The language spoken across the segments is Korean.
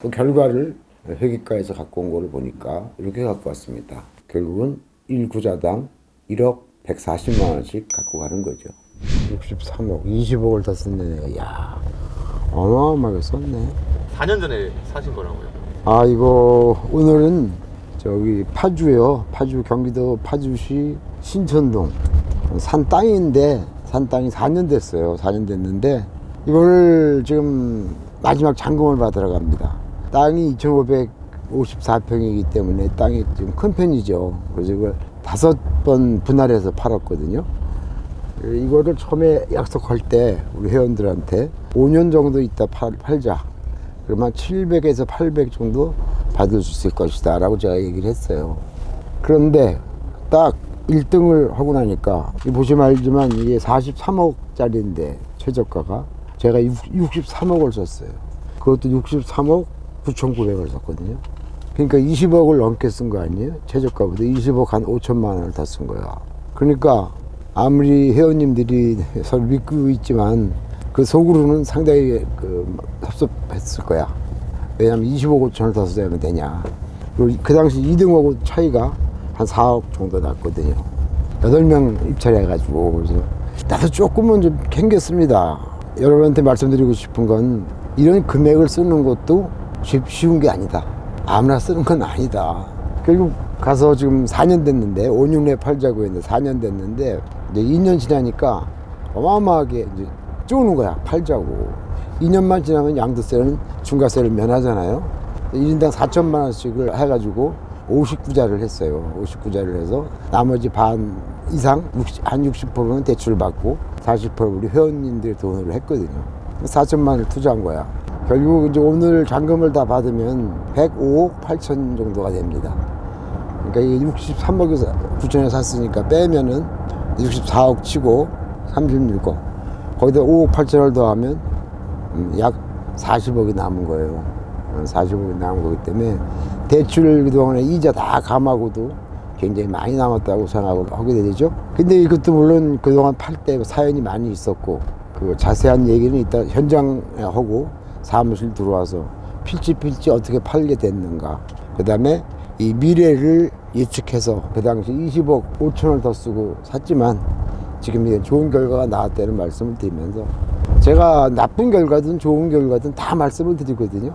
그 결과를 회계과에서 갖고 온 거를 보니까 이렇게 갖고 왔습니다. 결국은 1구자당 1억 140만 원씩 갖고 가는 거죠. 63억, 20억을 더 썼네. 내가. 야 어마어마하게 썼네. 4년 전에 사신 거라고요. 아 이거 오늘은 저기 파주요 파주 경기도 파주시 신천동 산 땅인데 산 땅이 4년 됐어요 4년 됐는데 이걸 지금 마지막 잔금을 받으러 갑니다 땅이 2554평이기 때문에 땅이 좀 큰 편이죠 그래서 이걸 다섯 번 분할해서 팔았거든요 이거를 처음에 약속할 때 우리 회원들한테 5년 정도 있다 팔, 팔자. 그러면 700에서 800 정도 받을 수 있을 것이다 라고 제가 얘기를 했어요. 그런데 딱 1등을 하고 나니까 이 보시면 알지만 이게 43억짜리인데 최저가가 제가 63억을 썼어요. 그것도 63억 9,900을 썼거든요. 그러니까 20억을 넘게 쓴 거 아니에요? 최저가보다 20억 한 5천만 원을 더쓴 거야. 그러니까 아무리 회원님들이 서로 믿고 있지만 그 속으로는 상당히 그 섭섭했을 거야. 왜냐면 25억 5천을 더 써야 되냐. 그리고 그 당시 2등하고 차이가 한 4억 정도 났거든요. 8명 입찰해가지고. 그래서 나도 조금은 좀 캥겼습니다. 여러분한테 말씀드리고 싶은 건 이런 금액을 쓰는 것도 쉽- 쉬운 게 아니다. 아무나 쓰는 건 아니다. 결국 가서 지금 4년 됐는데 5, 6내 팔자고 했는데 4년 됐는데 이제 2년 지나니까 어마어마하게 이제 쪼는 거야 팔자고. 2년만 지나면 양도세는 중과세를 면하잖아요. 1인당 4천만 원씩을 해가지고 59자를 했어요. 59자를 해서 나머지 반 이상 60, 한 60%는 대출을 받고 40% 우리 회원님들 돈으로 했거든요. 4천만 원을 투자한 거야 결국 이제 오늘 잔금을 다 받으면 105억 8천 정도가 됩니다 그러니까 이게 63억에서 9천에 샀으니까 빼면은 64억 치고 36억 거기다 5억 8천을 더하면 음, 약 40억이 남은 거예요. 어, 40억이 남은 거기 때문에 대출 그동안에 이자 다 감하고도 굉장히 많이 남았다고 생각을 하게 되죠. 근데 이것도 물론 그동안 팔 때 사연이 많이 있었고 그 자세한 얘기는 이따 현장에 하고 사무실 들어와서 필지 필지 어떻게 팔게 됐는가. 그 다음에 이 미래를 예측해서 그 당시 20억 5천을 더 쓰고 샀지만 지금 이게 좋은 결과가 나왔다는 말씀을 드리면서 제가 나쁜 결과든 좋은 결과든 다 말씀을 드리거든요.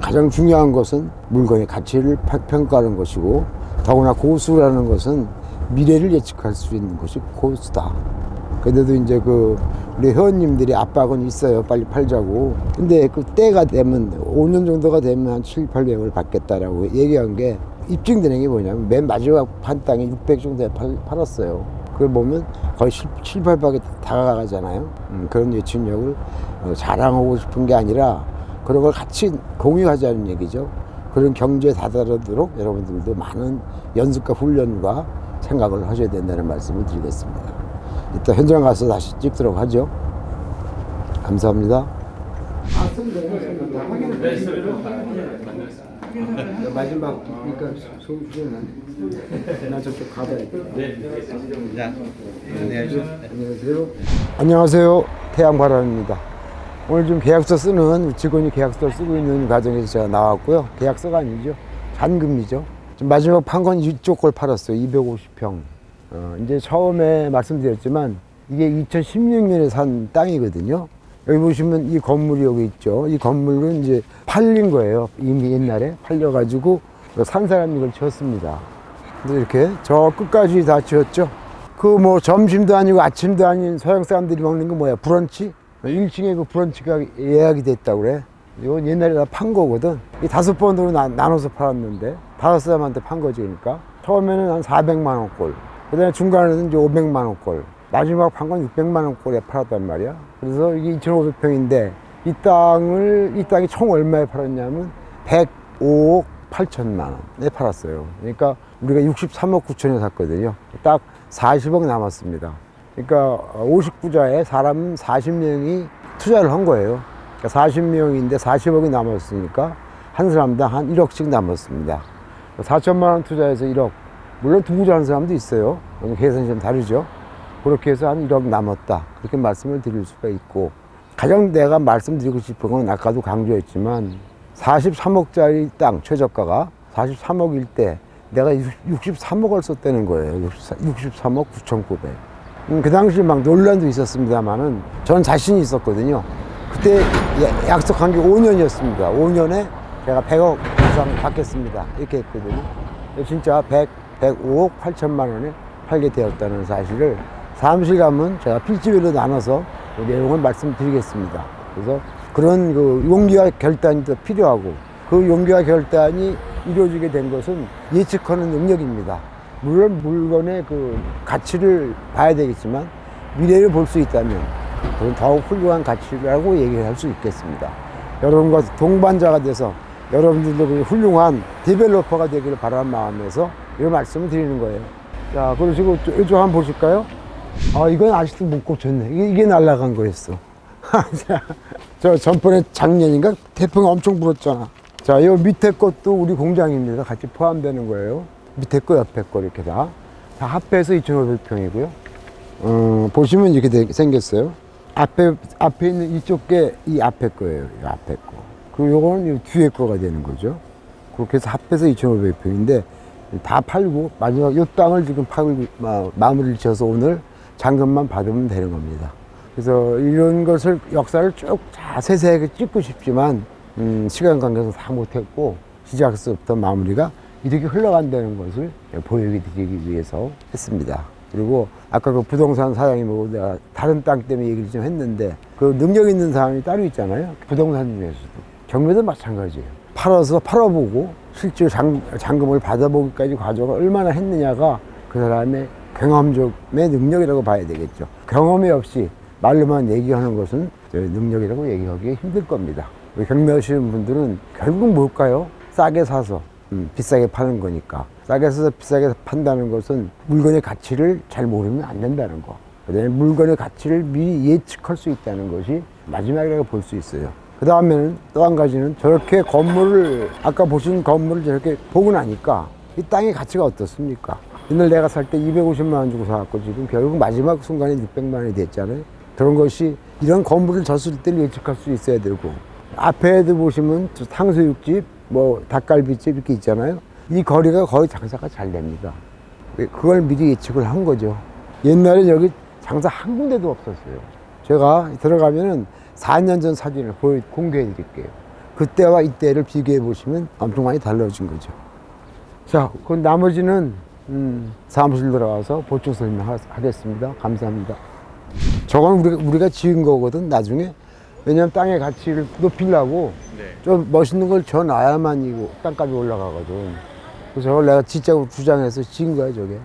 가장 중요한 것은 물건의 가치를 평- 평가하는 것이고 더구나 고수라는 것은 미래를 예측할 수 있는 것이 고수다. 그런데도 이제 그 우리 회원님들이 압박은 있어요. 빨리 팔자고. 근데 그 때가 되면 5년 정도가 되면 한 7, 800을 받겠다라고 얘기한 게 입증되는 게 뭐냐면 맨 마지막 판 땅이 600 정도에 팔, 팔았어요. 그걸 보면 거의 7, 7 800에 다가가잖아요. 음, 그런 예측력을 어, 자랑하고 싶은 게 아니라 그런 걸 같이 공유하자는 얘기죠. 그런 경제에 다다르도록 여러분들도 많은 연습과 훈련과 생각을 하셔야 된다는 말씀을 드리겠습니다. 이따 현장 가서 다시 찍도록 하죠. 감사합니다. 마지막 그러니까 소주는 나 저쪽 가봐야 돼. 안녕하세요. 안녕하세요. 태양바람입니다. 오늘 좀 계약서 쓰는 직원이 계약서를 쓰고 있는 과정에서 제가 나왔고요. 계약서가 아니죠. 잔금이죠. 지금 마지막 판 건 이쪽 걸 팔았어요. 250평. 어, 이제 처음에 말씀드렸지만 이게 2016년에 산 땅이거든요. 여기 보시면 이 건물이 여기 있죠. 이 건물은 이제 팔린 거예요. 이미 옛날에 팔려가지고 산 사람이 이걸 지었습니다. 근데 이렇게 저 끝까지 다 지었죠. 그 뭐 점심도 아니고 아침도 아닌 서양 사람들이 먹는 거 뭐야? 브런치? 1층에 그 브런치가 예약이 됐다고 그래. 이건 옛날에 다 판 거거든. 이 다섯 번으로 나, 나눠서 팔았는데 다섯 사람한테 판 거지 그러니까. 처음에는 한 400만 원 꼴. 그다음에 중간에는 이제 500만 원 꼴. 마지막 판 건 600만 원 꼴에 팔았단 말이야. 그래서 이게 2,500평인데 이 땅을 이 땅이 총 얼마에 팔았냐면 105억 8천만 원에 팔았어요. 그러니까 우리가 63억 9천에 샀거든요. 딱 40억 남았습니다. 그러니까 59자에 사람 40명이 투자를 한 거예요. 그러니까 40명인데 40억이 남았으니까 한 사람당 한 1억씩 남았습니다. 4천만 원 투자해서 1억. 물론 두 구자 한 사람도 있어요. 계산이 좀 다르죠. 그렇게 해서 한 1억 남았다. 그렇게 말씀을 드릴 수가 있고 가장 내가 말씀드리고 싶은 건 아까도 강조했지만 43억짜리 땅 최저가가 43억일 때 내가 63억을 썼다는 거예요. 63억 9,900. 음, 그 당시 막 논란도 있었습니다만은 저는 자신이 있었거든요. 그때 야- 약속한 게 5년이었습니다. 5년에 제가 100억 이상 받겠습니다. 이렇게 했거든요. 진짜 100, 105억 8천만 원에 팔게 되었다는 사실을 사무실 가면 제가 필지별로 나눠서 그 내용을 말씀드리겠습니다. 그래서 그런 그 용기와 결단이 더 필요하고 그 용기와 결단이 이루어지게 된 것은 예측하는 능력입니다. 물론 물건의 그 가치를 봐야 되겠지만 미래를 볼 수 있다면 그건 더욱 훌륭한 가치라고 얘기할 수 있겠습니다. 여러분과 동반자가 돼서 여러분들도 그 훌륭한 디벨로퍼가 되기를 바라는 마음에서 이런 말씀을 드리는 거예요. 자, 그러시고 저- 이쪽 한번 보실까요? 아, 이건 아직도 못 고쳤네. 이게, 이게 날아간 거였어. 자, 저 전번에 작년인가 태풍이 엄청 불었잖아. 자, 이 밑에 것도 우리 공장입니다. 같이 포함되는 거예요. 밑에 거, 옆에 거 이렇게 다. 다 합해서 2,500평이고요. 어, 보시면 이렇게 되- 생겼어요. 앞에, 앞에 있는 이쪽 게 이 앞에 거예요. 이 앞에 거. 그리고 요거는 이 뒤에 거가 되는 거죠. 그렇게 해서 합해서 2,500평인데 다 팔고 마지막 요 땅을 지금 팔고 마, 마무리를 지어서 오늘 잔금만 받으면 되는 겁니다. 그래서 이런 것을 역사를 쭉 자, 세세하게 찍고 싶지만 음, 시간 관계에서 다 못했고 시작서부터 마무리가 이렇게 흘러간다는 것을 보여드리기 위해서 했습니다. 그리고 아까 그 부동산 사장님하고 내가 다른 땅 때문에 얘기를 좀 했는데 그 능력 있는 사람이 따로 있잖아요. 부동산 중에서도. 경매도 마찬가지예요. 팔아서 팔아보고 실제 장, 잔금을 받아보기까지 과정을 얼마나 했느냐가 그 사람의 경험적의 능력이라고 봐야 되겠죠. 경험이 없이 말로만 얘기하는 것은 저 능력이라고 얘기하기 힘들 겁니다. 경매하시는 분들은 결국 뭘까요? 싸게 사서 음, 비싸게 파는 거니까. 싸게 사서 비싸게 판다는 것은 물건의 가치를 잘 모르면 안 된다는 거. 그다음에 물건의 가치를 미리 예측할 수 있다는 것이 마지막이라고 볼 수 있어요. 그 다음에는 또 한 가지는 저렇게 건물을 아까 보신 건물을 저렇게 보고 나니까 이 땅의 가치가 어떻습니까? 옛날 내가 살 때 250만 원 주고 사갖고 지금 결국 마지막 순간에 600만 원이 됐잖아요. 그런 것이 이런 건물을 졌을 때를 예측할 수 있어야 되고 앞에도 보시면 저 탕수육집, 뭐 닭갈비집 이렇게 있잖아요. 이 거리가 거의 장사가 잘 됩니다. 그걸 미리 예측을 한 거죠. 옛날에 여기 장사 한 군데도 없었어요. 제가 들어가면은 4년 전 사진을 보여, 공개해 드릴게요. 그때와 이때를 비교해 보시면 엄청 많이 달라진 거죠. 자, 그 나머지는 음, 사무실 들어가서 보충 설명하겠습니다. 감사합니다. 저건 우리가, 우리가 지은 거거든, 나중에. 왜냐면 땅의 가치를 높이려고 네. 좀 멋있는 걸 줘놔야만 이거 땅값이 올라가거든. 그래서 저걸 내가 진짜로 주장해서 지은 거야, 저게.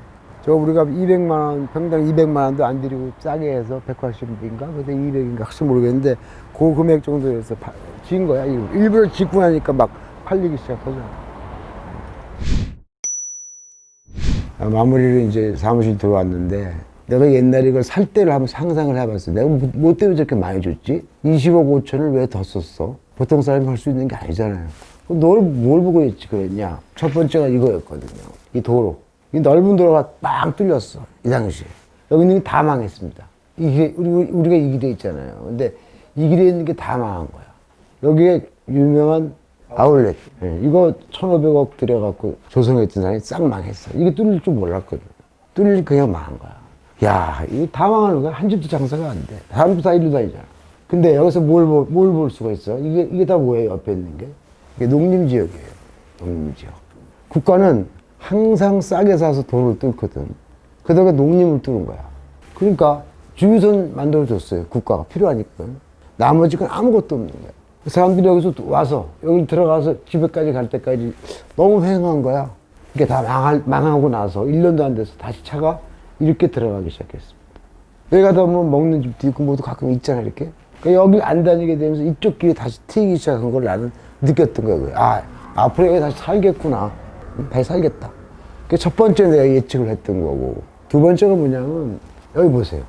저 우리가 200만 원, 평당 200만 원도 안 드리고 싸게 해서 180인가? 그때 200인가? 혹시 모르겠는데 그 금액 정도에서 파- 지은 거야. 일부러. 일부러 짓고 나니까 막 팔리기 시작하잖아. 아, 마무리를 이제 사무실 들어왔는데 내가 옛날에 이걸 살 때를 한번 상상을 해봤어. 내가 뭐, 뭐 때문에 저렇게 많이 줬지? 20억 5천을 왜 더 썼어? 보통 사람이 할 수 있는 게 아니잖아요. 널 뭘 보고 했지 그랬냐? 첫 번째가 이거였거든요. 이 도로. 이 넓은 도로가 빵 뚫렸어. 이 당시에. 여기 있는 게 다 망했습니다. 이게 우리, 우리가 이 길에 있잖아요. 근데 이 길에 있는 게 다 망한 거야. 여기에 유명한 아울렛. 예, 이거 1,500억 들여갖고 조성했던 사람이 싹 망했어. 이게 뚫릴 줄 몰랐거든. 뚫릴 그냥 망한 거야. 야, 이거 다 망하는 거야. 한 집도 장사가 안 돼. 사람도 다 일로 다니잖아. 근데 여기서 뭘, 볼- 뭘볼 수가 있어? 이게, 이게 다 뭐예요? 옆에 있는 게? 이게 농림지역이에요. 농림지역. 국가는 항상 싸게 사서 도로를 뚫거든. 그다가 농림을 뚫은 거야. 그러니까 주유선 만들어줬어요. 국가가 필요하니까. 나머지 건 아무것도 없는 거야. 사람들이 여기서 또 와서 여기 들어가서 집에까지 갈 때까지 너무 횡한 거야. 이게 다 망할, 망하고 나서 1년도 안 돼서 다시 차가 이렇게 들어가기 시작했습니다. 여기 가다 보면 먹는 집도 있고 뭐도 가끔 있잖아 이렇게. 그러니까 여기 안 다니게 되면서 이쪽 길에 다시 트이기 시작한 걸 나는 느꼈던 거야. 아 앞으로 여기 다시 살겠구나. 응, 다시 살겠다. 그 첫 번째 내가 예측을 했던 거고 두 번째가 뭐냐면 여기 보세요.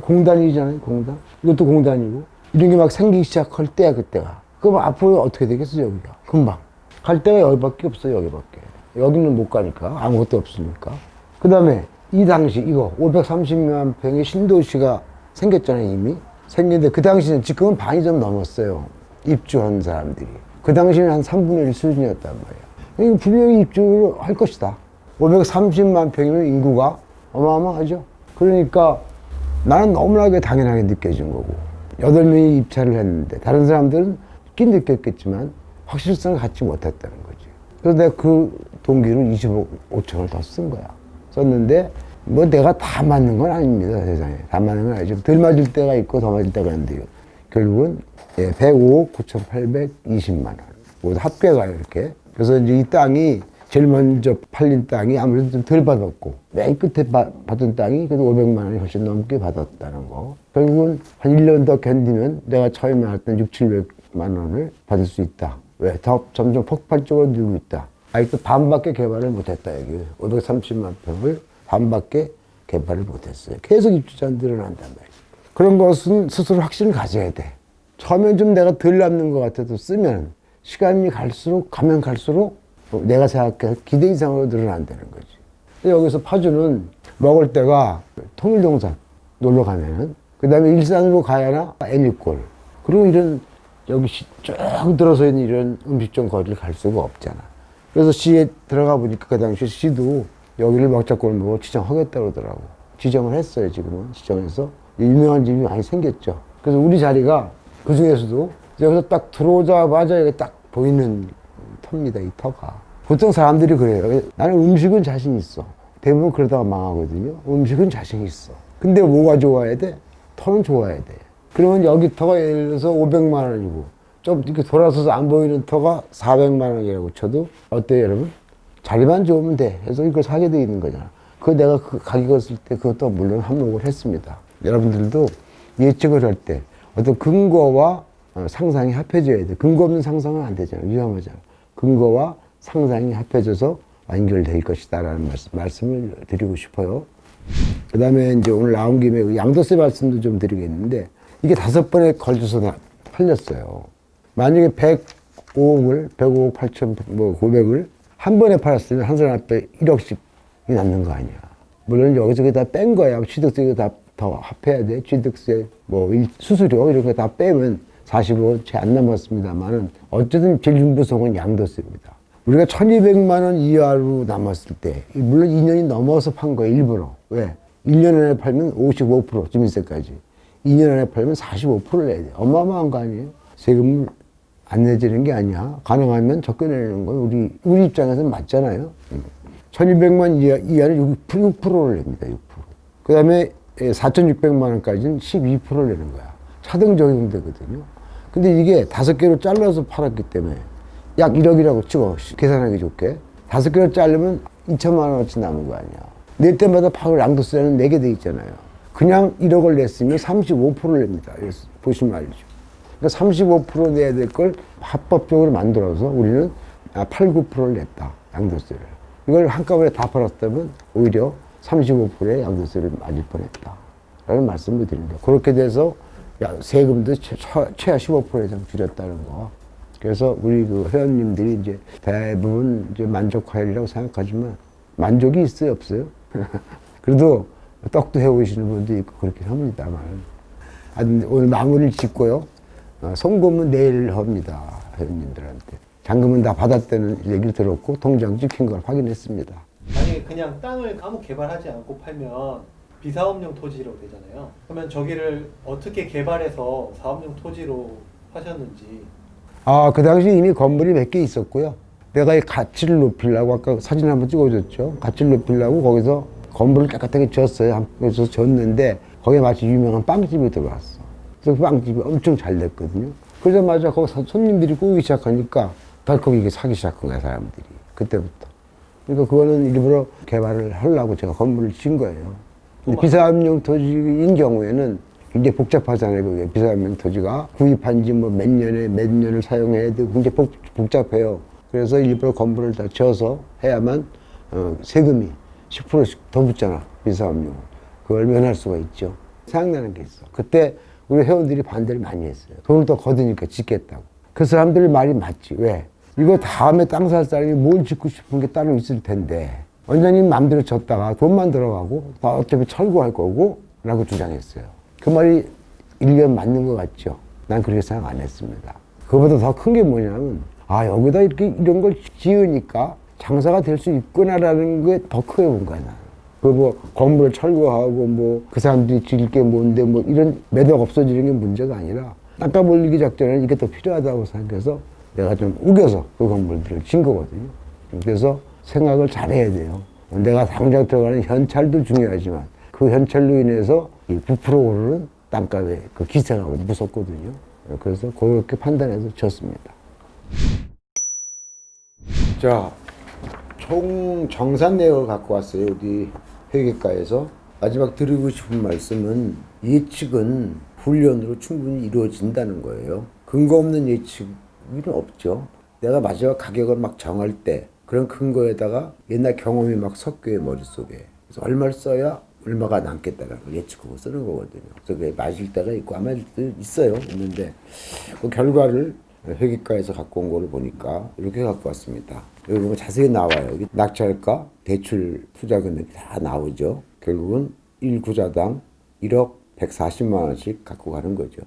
공단이잖아요 공단. 이것도 공단이고 이런 게 막 생기기 시작할 때야 그때가. 그럼 앞으로 어떻게 되겠어 여기가 금방. 갈 데가 여기밖에 없어 여기밖에. 여기는 못 가니까 아무것도 없으니까. 그 다음에 이 당시 이거 530만 평의 신도시가 생겼잖아요 이미 생겼는데 그 당시는 지금은 반이 좀 넘었어요 입주한 사람들이 그 당시에는 한 3분의 1 수준이었단 말이야. 이거 분명히 입주를 할 것이다. 530만 평이면 인구가 어마어마하죠. 그러니까 나는 너무나게 당연하게 느껴진 거고. 여덟 명이 입찰을 했는데 다른 사람들은 있긴 느꼈겠지만 확실성을 갖지 못했다는 거지. 그래서 내가 그 동기로 25천을 더 쓴 거야. 썼는데 뭐 내가 다 맞는 건 아닙니다 세상에 다 맞는 건 아니죠 덜 맞을 때가 있고 더 맞을 때가 있는데요 결국은 예, 105억 9,820만 원 모두 합계가 이렇게 그래서 이제 이 땅이 제일 먼저 팔린 땅이 아무래도 좀 덜 받았고 맨 끝에 바- 받은 땅이 그래도 500만 원이 훨씬 넘게 받았다는 거 결국은 한 1년 더 견디면 내가 처음에 했던 6, 700만 원을 받을 수 있다 왜? 더 점점 폭발적으로 늘고 있다 아직도 반밖에 개발을 못했다 여기 530만 평을 반밖에 개발을 못했어요. 계속 입주자 늘어난단 말이에요. 그런 것은 스스로 확신을 가져야 돼. 처음엔 좀 내가 덜 남는 것 같아도 쓰면 시간이 갈수록 가면 갈수록 내가 생각해 기대 이상으로 늘어난다는 거지. 여기서 파주는 먹을 때가 통일동산 놀러 가면은 그 다음에 일산으로 가야나 애니골 그리고 이런 여기 시- 쭉 들어서 있는 이런 음식점 거리를 갈 수가 없잖아. 그래서 시에 들어가 보니까 그 당시 시도 여기를 먹자골목으로 지정하겠다 그러더라고. 지정을 했어요, 지금은. 지정해서. 유명한 집이 많이 생겼죠. 그래서 우리 자리가 그 중에서도 여기서 딱 들어오자마자 여기 딱 보이는 터입니다, 이 터가. 보통 사람들이 그래요. 나는 음식은 자신 있어. 대부분 그러다가 망하거든요. 음식은 자신 있어. 근데 뭐가 좋아야 돼? 터는 좋아야 돼. 그러면 여기 터가 예를 들어서 500만 원이고 좀 이렇게 돌아서서 안 보이는 터가 400만 원이라고 쳐도 어때요, 여러분? 자리만 좋으면 돼. 해서 이걸 사게 돼 있는 거잖아. 그 내가 그 가격을 쓸 때 그것도 물론 한몫을 했습니다. 여러분들도 예측을 할 때 어떤 근거와 어, 상상이 합해져야 돼. 근거 없는 상상은 안 되잖아. 위험하잖아. 근거와 상상이 합해져서 완결될 것이다라는 말씀, 말씀 을 드리고 싶어요. 그 다음에 이제 오늘 나온 김에 그 양도세 말씀도 좀 드리겠는데 이게 다섯 번에 걸쳐서 나- 팔렸어요. 만약에 105억을, 105억 8천, 뭐 900을 한 번에 팔았으면 한 사람 앞에 1억씩이 남는 거 아니야. 물론 여기저기 다 뺀 거야. 취득세 다더 합해야 돼. 취득세, 뭐 일- 수수료 이런 거 다 빼면 45억 채안 남았습니다만은 어쨌든 제일 중부성은 양도세입니다. 우리가 1200만 원 이하로 남았을 때, 물론 2년이 넘어서 판 거예요, 일부러. 왜? 1년 안에 팔면 55% 주민세까지. 2년 안에 팔면 45%를 내야 돼. 어마어마한 거 아니에요? 세금을 안 내지는 게 아니야. 가능하면 적게 내는 건 우리, 우리 입장에서는 맞잖아요. 1200만 이하, 이하는 6%, 6%를 냅니다, 6%. 그 다음에 4600만 원까지는 12%를 내는 거야. 차등 적용되거든요. 근데 이게 다섯 개로 잘라서 팔았기 때문에 약 1억이라고 치고 계산하기 좋게 다섯 개로 자르면 2천만 원어치 남은 거 아니야. 낼 때마다 바로 양도세는 내게 돼 있잖아요. 그냥 1억을 냈으면 35%를 냅니다. 보시면 알죠. 그러니까 35% 내야 될 걸 합법적으로 만들어서 우리는 아, 8, 9%를 냈다. 양도세를. 이걸 한꺼번에 다 팔았다면 오히려 35%의 양도세를 맞을 뻔했다. 라는 말씀을 드립니다. 그렇게 돼서 야, 세금도 최하 15% 이상 줄였다는 거. 그래서 우리 그 회원님들이 이제 대부분 이제 만족하리라고 생각하지만 만족이 있어요, 없어요? 그래도 떡도 해오시는 분도 있고 그렇긴 합니다만. 하여튼 오늘 마무리를 짓고요. 어, 송금은 내일 합니다. 회원님들한테. 잔금은 다 받았다는 얘기를 들었고 통장 찍힌 걸 확인했습니다. 만약에 그냥 땅을 아무 개발하지 않고 팔면 비사업용 토지라고 되잖아요. 그러면 저기를 어떻게 개발해서 사업용 토지로 하셨는지 아, 그 당시 이미 건물이 몇 개 있었고요. 내가 이 가치를 높이려고 아까 사진 한번 찍어줬죠. 가치를 높이려고 거기서 건물을 깨끗하게 지었어요. 한- 그래서 지었는데 거기에 마치 유명한 빵집이 들어왔어. 그래서 그 빵집이 엄청 잘 됐거든요. 그러자마자 거기 서- 손님들이 꼬이기 시작하니까 덜컥 이게 사기 시작한 거야, 사람들이. 그때부터. 그러니까 그거는 일부러 개발을 하려고 제가 건물을 지은 거예요. 근데 비사업용 토지인 경우에는 굉장히 복잡하잖아요. 그게 비사업용 토지가 구입한 지 뭐 몇 년에 몇 년을 사용해야 되고 굉장히 복, 복잡해요. 그래서 일부러 건물을 다 지어서 해야만 어, 세금이 10%씩 더 붙잖아. 비사업용. 그걸 면할 수가 있죠. 생각나는 게 있어. 그때 우리 회원들이 반대를 많이 했어요. 돈을 더 거두니까 짓겠다고. 그 사람들 말이 맞지. 왜? 이거 다음에 땅 살 사람이 뭘 짓고 싶은 게 따로 있을 텐데 원장님 마음대로 졌다가 돈만 들어가고 다 어차피 철거할 거고 라고 주장했어요. 그 말이 일견 맞는 것 같죠? 난 그렇게 생각 안 했습니다. 그거보다 더 큰 게 뭐냐면 아 여기다 이렇게 이런 걸 지으니까 장사가 될 수 있구나라는 게 더 크게 본 거야 나는. 그뭐 건물을 철거하고 뭐 그 사람들이 지을 게 뭔데 뭐 이런 매력 없어지는 게 문제가 아니라 땅값 올리기 작전에는 이게 더 필요하다고 생각해서 내가 좀 우겨서 그 건물들을 진 거거든요. 그래서 생각을 잘해야 돼요. 내가 당장 들어가는 현찰도 중요하지만 그 현찰로 인해서 이 부풀어 오르는 땅값의 그 기세가 무섭거든요. 그래서 그렇게 판단해서 쳤습니다. 자, 총 정산 내역을 갖고 왔어요. 우리 회계과에서. 마지막 드리고 싶은 말씀은 예측은 훈련으로 충분히 이루어진다는 거예요. 근거 없는 예측은 없죠. 내가 마지막 가격을 막 정할 때 그런 근거에다가 옛날 경험이 막 섞여요, 머릿속에. 그래서 얼마를 써야 얼마가 남겠다라는 걸 예측하고 쓰는 거거든요. 그래서 그게 맞을 때가 있고 안 맞을 때도 있어요. 있는데 그 결과를 회계과에서 갖고 온 거를 보니까 이렇게 갖고 왔습니다. 여기 보면 자세히 나와요. 여기 낙찰가, 대출 투자 금액이 다 나오죠. 결국은 1구자당 1억 140만 원씩 갖고 가는 거죠.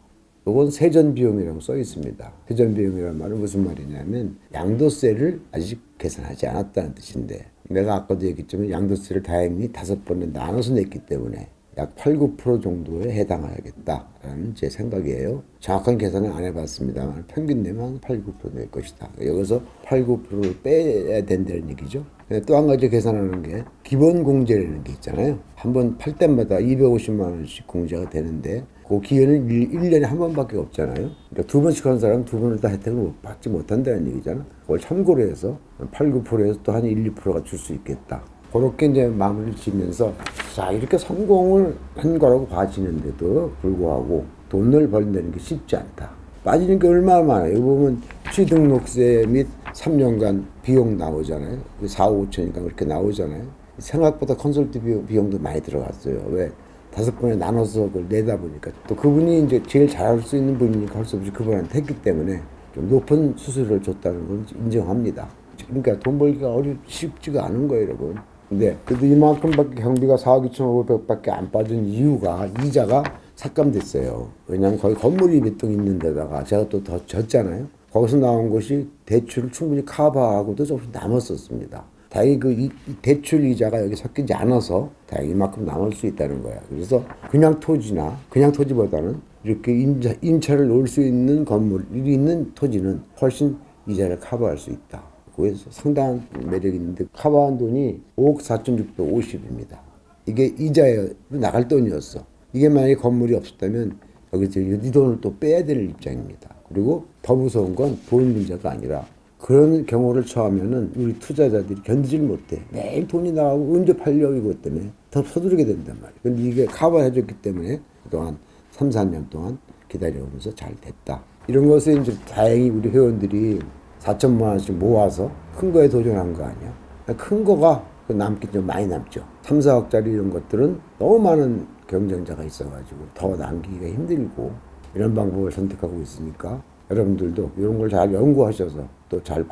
이건 세전 비용이라고 써 있습니다. 세전 비용이라는 말은 무슨 말이냐면 양도세를 아직 계산하지 않았다는 뜻인데 내가 아까도 얘기했지만 양도세를 다행히 다섯 번에 나눠서 냈기 때문에 약 8, 9% 정도에 해당하겠다라는 제 생각이에요. 정확한 계산은 안 해봤습니다만 평균 내면 8, 9%낼 것이다. 여기서 8, 9%를 빼야 된다는 얘기죠. 또 한 가지 계산하는 게 기본 공제라는 게 있잖아요. 한 번 팔 때마다 250만 원씩 공제가 되는데 그 기회는 1, 년에한 번밖에 없잖아요. 그러니까 두 번씩 하는 사람은 두 번을 다 혜택을 못 받지 못한다는 얘기잖아. 그걸 참고로 해서 8, 9%에서 또 한 1, 2%가 줄 수 있겠다. 그렇게 이제 마무리를 지면서 자 이렇게 성공을 한 거라고 봐지는데도 불구하고 돈을 벌다는 게 쉽지 않다. 빠지는 게 얼마나 많아요. 여기 보면 취등록세 및 3년간 비용 나오잖아요. 4, 5천인가 그렇게 나오잖아요. 생각보다 컨설팅 비용, 비용도 많이 들어갔어요. 왜? 다섯 번에 나눠서 그걸 내다 보니까 또 그분이 이제 제일 잘할 수 있는 분이니까 할 수 없이 그분한테 했기 때문에 좀 높은 수수료를 줬다는 건 인정합니다. 그러니까 돈 벌기가 어렵 쉽지가 않은 거예요, 여러분. 근데 그래도 이만큼밖에 경비가 4억 2,500밖에 안 빠진 이유가 이자가 삭감됐어요. 왜냐하면 거기 건물이 몇 동 있는 데다가 제가 또 더 졌잖아요. 거기서 나온 것이 대출을 충분히 커버하고도 조금 남았었습니다. 다행히 그 대출 이자가 여기 섞이지 않아서 다행히 이만큼 남을 수 있다는 거야. 그래서 그냥 토지나 그냥 토지보다는 이렇게 임차, 임차를 놓을 수 있는 건물이 있는 토지는 훨씬 이자를 커버할 수 있다. 그래서 상당한 매력이 있는데 커버한 돈이 5억 4,650입니다. 이게 이자에 나갈 돈이었어. 이게 만약에 건물이 없었다면 여기서 이 돈을 또 빼야 될 입장입니다. 그리고 더 무서운 건 돈 문제가 아니라 그런 경우를 처하면은 우리 투자자들이 견디질 못해. 매일 돈이 나가고 언제 팔려 이것 때문에 더 서두르게 된단 말이에요. 근데 이게 커버해줬기 때문에 그동안 3, 4년 동안 기다려오면서 잘 됐다. 이런 것에 이제 다행히 우리 회원들이 4천만 원씩 모아서 큰 거에 도전한 거 아니야. 큰 거가 그 남긴 좀 많이 남죠. 3, 4억짜리 이런 것들은 너무 많은 경쟁자가 있어가지고 더 남기기가 힘들고 이런 방법을 선택하고 있으니까 여러분들도 이런 걸 잘 연구하셔서 또잘잘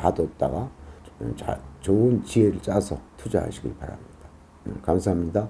좋은 지혜를 짜서 투자하시길 바랍니다. 음, 감사합니다.